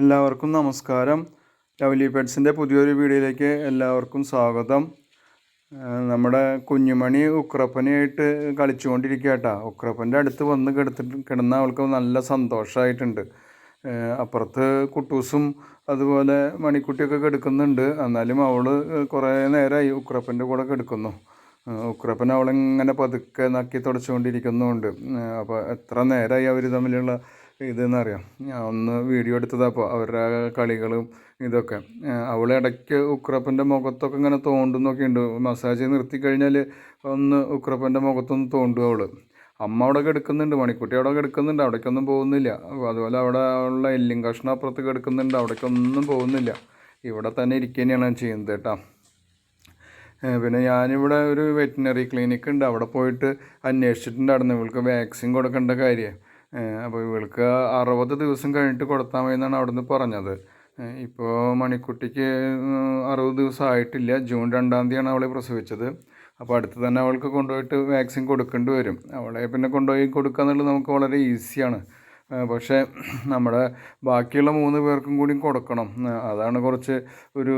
എല്ലാവർക്കും നമസ്കാരം. ലവ്ലി പെറ്റ്സിന്റെ പുതിയൊരു വീഡിയോയിലേക്ക് എല്ലാവർക്കും സ്വാഗതം. നമ്മുടെ കുഞ്ഞുമണി ഉക്രപ്പനായിട്ട് കളിച്ചുകൊണ്ടിരിക്കുക കേട്ടോ ഉക്രപ്പന്റെ അടുത്ത് വന്ന് കിടത്തിട്ട് കിടന്ന അവൾക്ക് നല്ല സന്തോഷമായിട്ടുണ്ട് അപ്പുറത്ത് കുട്ടൂസും അതുപോലെ മണിക്കുട്ടിയൊക്കെ കിടക്കുന്നുണ്ട്. എന്നാലും അവൾ കുറേ നേരമായി ഉക്രപ്പന്റെ കൂടെ കിടക്കുന്നു. ഉക്രപ്പൻ അവളിങ്ങനെ പതുക്കെ നക്കി തുടച്ചുകൊണ്ടിരിക്കുന്നുണ്ട്. അപ്പോൾ എത്ര നേരമായി അവർ തമ്മിലുള്ള ഇതെന്നറിയാം. ഞാൻ ഒന്ന് വീഡിയോ എടുത്തതപ്പോൾ അവരുടെ കളികളും ഇതൊക്കെ. അവൾ ഇടയ്ക്ക് ഉക്രപ്പന്റെ മുഖത്തൊക്കെ ഇങ്ങനെ തോണ്ടുന്നൊക്കെ ഉണ്ട് മസാജ് നിർത്തി കഴിഞ്ഞാൽ ഒന്ന് ഉക്രപ്പന്റെ മുഖത്തൊന്ന് തോണ്ടും അവൾ അമ്മ അവിടെ കിടക്കുന്നുണ്ട് മണിക്കുട്ടി അവിടെ കിടക്കുന്നുണ്ട് അവിടേക്കൊന്നും പോകുന്നില്ല. അതുപോലെ അവിടെ ഉള്ള എല്ലും കഷ്ണം അപ്പുറത്ത് കിടക്കുന്നുണ്ട് അവിടേക്കൊന്നും പോകുന്നില്ല. ഇവിടെ തന്നെ ഇരിക്കുകയാണ് ചെയ്യുന്നത് കേട്ടോ. പിന്നെ ഞാനിവിടെ ഒരു വെറ്റിനറി ക്ലിനിക്ക് ഉണ്ട് അവിടെ പോയിട്ട് അന്വേഷിച്ചിട്ടുണ്ടായിരുന്നു ഇവൾക്ക് വാക്സിൻ കൊടുക്കേണ്ട കാര്യം. അപ്പോൾ ഇവൾക്ക് അറുപത് ദിവസം കഴിഞ്ഞിട്ട് കൊടുത്താൽ മതി എന്നാണ് അവിടെ നിന്ന് പറഞ്ഞത് ഇപ്പോൾ മണിക്കുട്ടിക്ക് അറുപത് ദിവസം ആയിട്ടില്ല. ജൂൺ രണ്ടാം തീയതിയാണ് അവളെ പ്രസവിച്ചത്. അപ്പോൾ അടുത്ത് തന്നെ അവൾക്ക് കൊണ്ടുപോയിട്ട് വാക്സിൻ കൊടുക്കേണ്ടി വരും. അവളെ പിന്നെ കൊണ്ടുപോയി കൊടുക്കുക എന്നുള്ളത് നമുക്ക് വളരെ ഈസിയാണ്. പക്ഷേ നമ്മുടെ ബാക്കിയുള്ള മൂന്ന് പേർക്കും കൂടി കൊടുക്കണം. അതാണ് കുറച്ച് ഒരു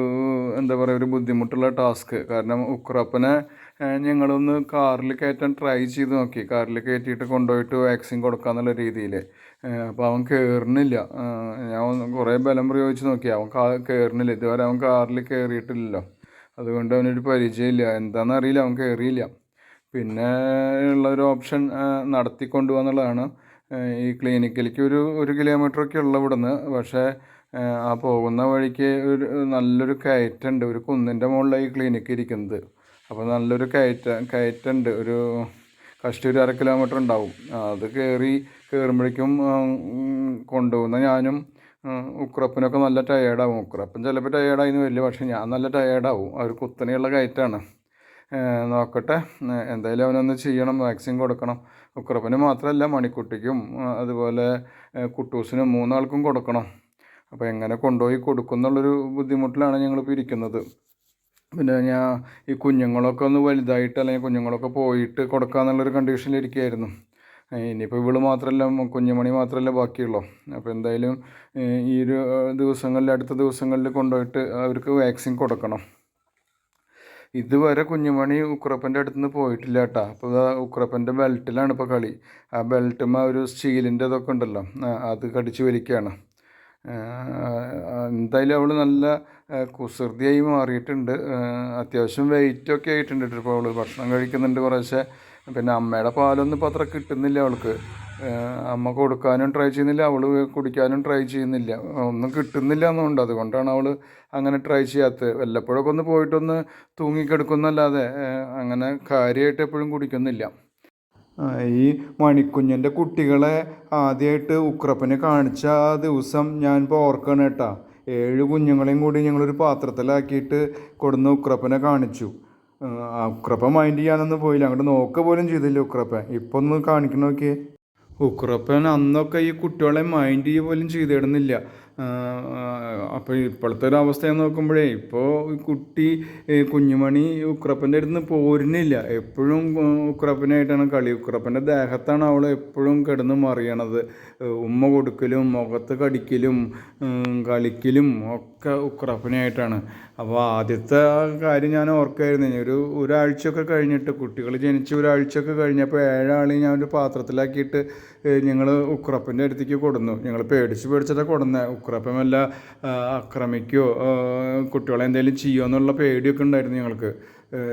എന്താ പറയുക ഒരു ബുദ്ധിമുട്ടുള്ള ടാസ്ക്. കാരണം ഉക്രപ്പനെ ഞങ്ങളൊന്ന് കാറിൽ കയറ്റാൻ ട്രൈ ചെയ്ത് നോക്കി. കാറിൽ കയറ്റിയിട്ട് കൊണ്ടുപോയിട്ട് വാക്സിൻ കൊടുക്കാന്നുള്ള രീതിയിൽ അപ്പോൾ അവൻ കയറുന്നില്ല ഞാൻ കുറേ ബലം പ്രയോഗിച്ച് നോക്കി. അവൻ കാ കയറുന്നില്ല ഇതുവരെ അവൻ കാറിൽ കയറിയിട്ടില്ലല്ലോ അതുകൊണ്ട് അവനൊരു പരിചയമില്ല. എന്താണെന്നറിയില്ല അവൻ കയറിയില്ല പിന്നെ ഉള്ളൊരു ഓപ്ഷൻ നടത്തിക്കൊണ്ടു എന്നുള്ളതാണ് ഈ ക്ലിനിക്കിലേക്ക് ഒരു ഒരു കിലോമീറ്ററൊക്കെ ഉള്ള ഇവിടുന്ന്. പക്ഷേ ആ പോകുന്ന വഴിക്ക് ഒരു നല്ലൊരു കയറ്റുണ്ട് ഒരു കുന്നിന്റെ മുകളിലാണ് ഈ ക്ലിനിക്ക് ഇരിക്കുന്നത്. അപ്പോൾ നല്ലൊരു കയറ്റ കയറ്റുണ്ട്. ഒരു കഷ്ടി ഒരു അര കിലോമീറ്റർ ഉണ്ടാവും. അത് കയറി കയറുമ്പോഴേക്കും കൊണ്ടുപോകുന്ന ഞാനും ഉക്രപ്പിനൊക്കെ നല്ല ടയേർഡാവും ഉക്രപ്പൻ ചിലപ്പോൾ ടയേർഡായിന്ന് വരില്ല പക്ഷേ ഞാൻ നല്ല ടയേർഡാവും ഒരു കുത്തനെയുള്ള കയറ്റാണ്. നോക്കട്ടെ. എന്തായാലും അവനൊന്ന് ചെയ്യണം വാക്സിൻ കൊടുക്കണം. ഉക്രപ്പന് മാത്രമല്ല മണിക്കുട്ടിക്കും അതുപോലെ കുട്ടൂസിനും മൂന്നാൾക്കും കൊടുക്കണം. അപ്പോൾ എങ്ങനെ കൊണ്ടുപോയി കൊടുക്കും എന്നുള്ളൊരു ബുദ്ധിമുട്ടിലാണ് ഞങ്ങളിപ്പോൾ ഇരിക്കുന്നത്. പിന്നെ ഞാൻ ഈ കുഞ്ഞുങ്ങളൊക്കെ ഒന്ന് വലുതായിട്ട് അല്ലെങ്കിൽ കുഞ്ഞുങ്ങളൊക്കെ പോയിട്ട് ഇരിക്കുകയായിരുന്നു ഏഹ് ഇനിയിപ്പോൾ ഇവൾ മാത്രമല്ല കുഞ്ഞുമണി മാത്രമല്ല ബാക്കിയുള്ളൂ. അപ്പോൾ എന്തായാലും ഈ ഒരു ദിവസങ്ങളിൽ അടുത്ത ദിവസങ്ങളിൽ കൊണ്ടുപോയിട്ട് അവർക്ക് വാക്സിൻ കൊടുക്കണം. ഇതുവരെ കുഞ്ഞുമണി ഉക്രപ്പന്റെ അടുത്ത് നിന്ന് പോയിട്ടില്ല കേട്ടോ. അപ്പോൾ ഉക്രപ്പന്റെ ബെൽറ്റിലാണ് ഇപ്പോൾ കളി. ആ ബെൽറ്റും ആ ഒരു സ്റ്റീലിന്റെ ഇതൊക്കെ ഉണ്ടല്ലോ അത് കടിച്ചു വലിക്കുകയാണ് എന്തായാലും അവൾ നല്ല കുസൃതിയായി മാറിയിട്ടുണ്ട്. അത്യാവശ്യം വെയിറ്റൊക്കെ ആയിട്ടുണ്ട് ഇപ്പോൾ അവൾ. ഭക്ഷണം കഴിക്കുന്നുണ്ട് കുറേശ്ശെ. പിന്നെ അമ്മയുടെ പാലൊന്നും ഇപ്പോൾ അത്ര കിട്ടുന്നില്ല അവൾക്ക്. അമ്മ കൊടുക്കാനും ട്രൈ ചെയ്യുന്നില്ല അവൾ കുടിക്കാനും ട്രൈ ചെയ്യുന്നില്ല. ഒന്നും കിട്ടുന്നില്ല എന്നുണ്ട്. അതുകൊണ്ടാണ് അവൾ അങ്ങനെ ട്രൈ ചെയ്യാത്തത്. വല്ലപ്പോഴൊക്കെ ഒന്ന് പോയിട്ടൊന്ന് തൂങ്ങിക്കിടക്കുന്നല്ലാതെ അങ്ങനെ കാര്യമായിട്ട് എപ്പോഴും കുടിക്കുന്നില്ല. ഈ മണിക്കുഞ്ഞന്റെ കുട്ടികളെ ആദ്യമായിട്ട് ഉക്രപ്പനെ കാണിച്ച ആ ദിവസം ഞാൻ ഇപ്പോൾ ഓർക്കണം കേട്ടാ. ഏഴ് കുഞ്ഞുങ്ങളെയും കൂടി ഞങ്ങളൊരു പാത്രത്തിലാക്കിയിട്ട് കൊടുന്ന് ഉക്രപ്പനെ കാണിച്ചു. ആ മൈൻഡ് ചെയ്യാനൊന്നും പോയില്ല. അങ്ങോട്ട് നോക്ക പോലും ചെയ്തില്ല ഉക്രപ്പൻ. ഇപ്പൊ ഒന്ന് കാണിക്കണ ഉക്രപ്പൻ അന്നൊക്കെ ഈ കുട്ടികളെ മൈൻഡ് ചെയ്യുക പോലും ചെയ്തിടുന്നില്ല അപ്പോൾ ഇപ്പോഴത്തെ ഒരു അവസ്ഥ നോക്കുമ്പോഴേ ഇപ്പോൾ കുട്ടി കുഞ്ഞുമണി ഉക്രപ്പന്റെ അടുത്ത് നിന്ന് പോരുന്നില്ല. എപ്പോഴും ഉക്രപ്പനായിട്ടാണ് കളി. ഉക്രപ്പന്റെ ദേഹത്താണ് അവൾ എപ്പോഴും കിടന്ന് മറിയണത്. ഉമ്മ കൊടുക്കലും മുഖത്ത് കടിക്കലും കളിക്കലും ഒക്കെ ഉക്രപ്പനായിട്ടാണ്. അപ്പോൾ ആദ്യത്തെ കാര്യം ഞാൻ ഓർക്കായിരുന്നു. ഒരു ഒരാഴ്ചയൊക്കെ കഴിഞ്ഞിട്ട് കുട്ടികൾ ജനിച്ച് ഒരാഴ്ചയൊക്കെ കഴിഞ്ഞപ്പോൾ ഏഴാളെയും ഞാൻ ഒരു പാത്രത്തിലാക്കിയിട്ട് ഞങ്ങൾ ഉക്രപ്പന്റെ അടുത്തേക്ക് കൊടുന്നു. ഞങ്ങൾ പേടിച്ച് പേടിച്ചിട്ട് കൊടുന്നത് ഉക്രപ്പൻ വല്ല ആക്രമിക്കുകയോ കുട്ടികളെ എന്തെങ്കിലും ചെയ്യുമോ എന്നുള്ള പേടിയൊക്കെ ഉണ്ടായിരുന്നു ഞങ്ങൾക്ക്.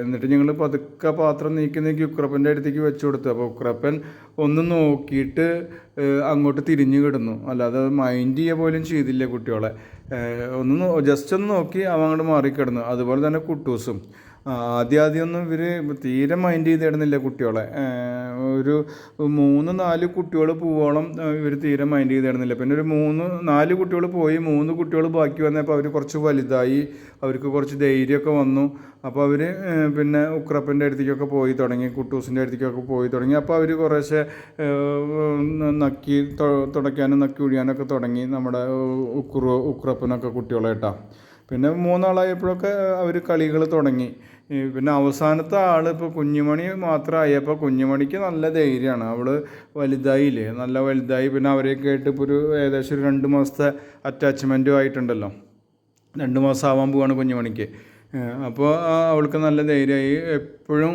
എന്നിട്ട് ഞങ്ങൾ പതുക്കെ പാത്രം നീക്കി നീക്കി ഉക്രപ്പന്റെ അടുത്തേക്ക് വെച്ചു കൊടുത്തു. അപ്പോൾ ഉക്രപ്പൻ ഒന്ന് നോക്കിയിട്ട് അങ്ങോട്ട് തിരിഞ്ഞു കിടന്നു. അല്ലാതെ മൈൻഡ് ചെയ്യുക പോലും ചെയ്തില്ല കുട്ടികളെ. ഒന്ന് ജസ്റ്റ് ഒന്ന് നോക്കി അവ അങ്ങോട്ട് മാറിക്കിടന്നു. അതുപോലെ തന്നെ കുട്ടൂസും. ആ, ആദ്യം ആദ്യമൊന്നും ഇവർ തീരെ മൈൻഡ് ചെയ്തിടുന്നില്ല കുട്ടികളെ. ഒരു മൂന്ന് നാല് കുട്ടികൾ പോവോളം ഇവർ തീരെ മൈൻഡ് ചെയ്തിടുന്നില്ല. പിന്നെ ഒരു മൂന്ന് നാല് കുട്ടികൾ പോയി മൂന്ന് കുട്ടികൾ ബാക്കി വന്നപ്പോൾ അവർ കുറച്ച് വലുതായി അവർക്ക് കുറച്ച് ധൈര്യമൊക്കെ വന്നു. അപ്പോൾ അവർ പിന്നെ ഉക്രപ്പന്റെ അടുത്തേക്കൊക്കെ പോയി തുടങ്ങി കുട്ടൂസിന്റെ അടുത്തേക്കൊക്കെ പോയി തുടങ്ങി. അപ്പോൾ അവർ കുറേശ്ശെ നക്കി തുടയ്ക്കാനും നക്കി ഒഴിയാനൊക്കെ തുടങ്ങി നമ്മുടെ ഉക്രു ഉക്രപ്പനൊക്കെ കുട്ടികളെ കേട്ടോ. പിന്നെ മൂന്നാളായപ്പോഴൊക്കെ അവർ കളികൾ തുടങ്ങി. പിന്നെ അവസാനത്തെ ആൾ ഇപ്പോൾ കുഞ്ഞുമണി മാത്രമായപ്പോൾ കുഞ്ഞുമണിക്ക് നല്ല ധൈര്യമാണ് അവൾ വലുതായില്ലേ നല്ല വലുതായി. പിന്നെ അവരെയൊക്കെ ആയിട്ട് ഇപ്പോൾ ഒരു ഏകദേശം ഒരു രണ്ട് മാസത്തെ അറ്റാച്ച്മെന്റും ആയിട്ടുണ്ടല്ലോ. രണ്ട് മാസം ആവാൻ പോവാണ് കുഞ്ഞുമണിക്ക്. അപ്പോൾ അവൾക്ക് നല്ല ധൈര്യമായി. എപ്പോഴും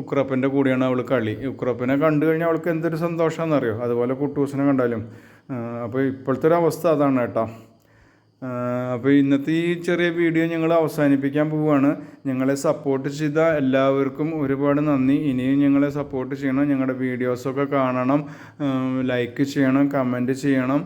ഉക്രപ്പന്റെ കൂടെയാണ് അവൾ കളി. ഉക്രപ്പനെ കണ്ടു കഴിഞ്ഞാൽ അവൾക്ക് എന്തൊരു സന്തോഷമാണെന്നറിയോ അതുപോലെ കുട്ടൂസിനെ കണ്ടാലും. അപ്പോൾ ഇപ്പോഴത്തെ ഒരു അവസ്ഥ അതാണ് കേട്ടോ. അപ്പോൾ ഇന്നത്തെ ഈ ചെറിയ വീഡിയോ ഞങ്ങൾ അവസാനിപ്പിക്കാൻ പോവുകയാണ് ഞങ്ങളെ സപ്പോർട്ട് ചെയ്ത എല്ലാവർക്കും ഒരുപാട് നന്ദി. ഇനിയും ഞങ്ങളെ സപ്പോർട്ട് ചെയ്യണം ഞങ്ങളുടെ വീഡിയോസൊക്കെ കാണണം ലൈക്ക് ചെയ്യണം കമന്റ് ചെയ്യണം.